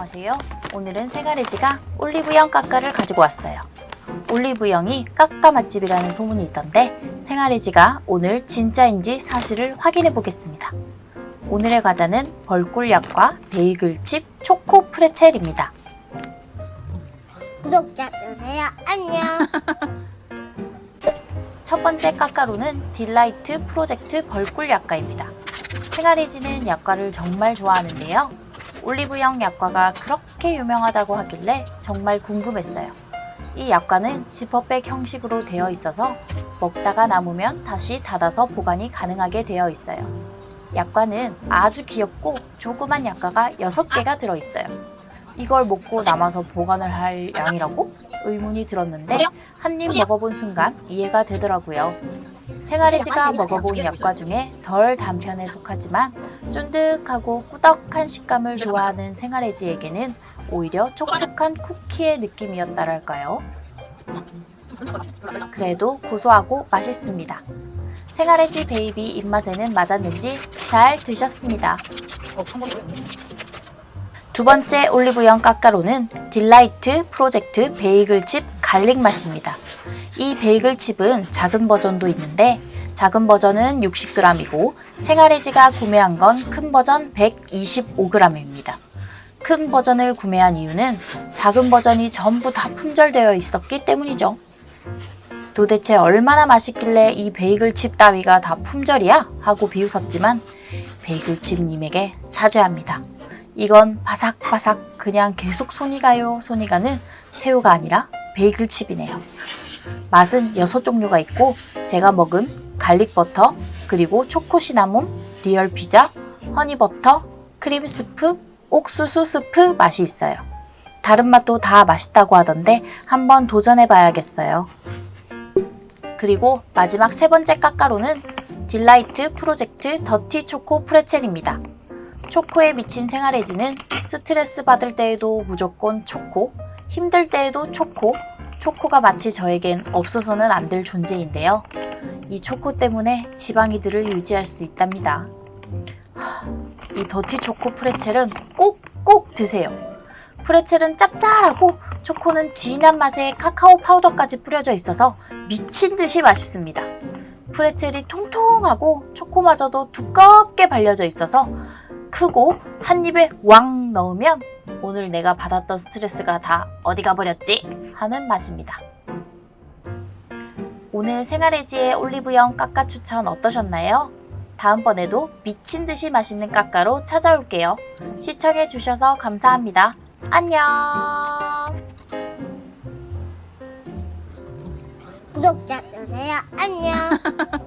안녕하세요. 오늘은 생아래지가 올리브영 까까를 가지고 왔어요. 올리브영이 까까 맛집이라는 소문이 있던데 생아래지가 오늘 진짜인지 사실을 확인해 보겠습니다. 오늘의 과자는 벌꿀약과 베이글칩 초코 프레첼입니다. 구독자 주세요. 안녕. 첫 번째 까까로는 딜라이트 프로젝트 벌꿀 약과입니다. 생아리지는 약과를 정말 좋아하는데요. 올리브영 약과가 그렇게 유명하다고 하길래 정말 궁금했어요. 이 약과는 지퍼백 형식으로 되어 있어서 먹다가 남으면 다시 닫아서 보관이 가능하게 되어 있어요. 약과는 아주 귀엽고 조그만 약과가 6개가 들어있어요. 이걸 먹고 남아서 보관을 할 양이라고? 의문이 들었는데 한 입 먹어본 순간 이해가 되더라고요. 생아리지가 먹어본 약과 중에 덜 단편에 속하지만 쫀득하고 꾸덕한 식감을 좋아하는 생아리지에게는 오히려 촉촉한 쿠키의 느낌이었다랄까요? 그래도 고소하고 맛있습니다. 생아레지 베이비 입맛에는 맞았는지 잘 드셨습니다. 두 번째 올리브영 까까로는 딜라이트 프로젝트 베이글칩 갈릭 맛입니다. 이 베이글칩은 작은 버전도 있는데 작은 버전은 60g이고 생아레지가 구매한 건 큰 버전 125g입니다. 큰 버전을 구매한 이유는 작은 버전이 전부 다 품절되어 있었기 때문이죠. 도대체 얼마나 맛있길래 이 베이글칩 따위가 다 품절이야? 하고 비웃었지만 베이글칩님에게 사죄합니다. 이건 바삭바삭 그냥 계속 손이 가요 손이 가는 새우가 아니라 베이글칩이네요. 맛은 6종류가 있고 제가 먹은 갈릭 버터 그리고 초코 시나몬, 리얼 피자, 허니 버터, 크림 스프, 옥수수 스프 맛이 있어요. 다른 맛도 다 맛있다고 하던데 한번 도전해 봐야겠어요. 그리고 마지막 세 번째 까까로는 딜라이트 프로젝트 더티 초코 프레첼입니다. 초코에 미친 생활에지는 스트레스 받을 때에도 무조건 초코, 힘들 때에도 초코, 초코가 마치 저에겐 없어서는 안 될 존재인데요. 이 초코 때문에 지방이들을 유지할 수 있답니다. 하, 이 더티 초코 프레첼은 꼭꼭 드세요. 프레첼은 짭짤하고 초코는 진한 맛에 카카오 파우더까지 뿌려져 있어서 미친 듯이 맛있습니다. 프레첼이 통통하고 초코마저도 두껍게 발려져 있어서 크고 한 입에 왕 넣으면 오늘 내가 받았던 스트레스가 다 어디 가버렸지? 하는 맛입니다. 오늘 생활에지의 올리브영 까까 추천 어떠셨나요? 다음번에도 미친 듯이 맛있는 까까로 찾아올게요. 시청해주셔서 감사합니다. 안녕! 구독자 주세요. 안녕.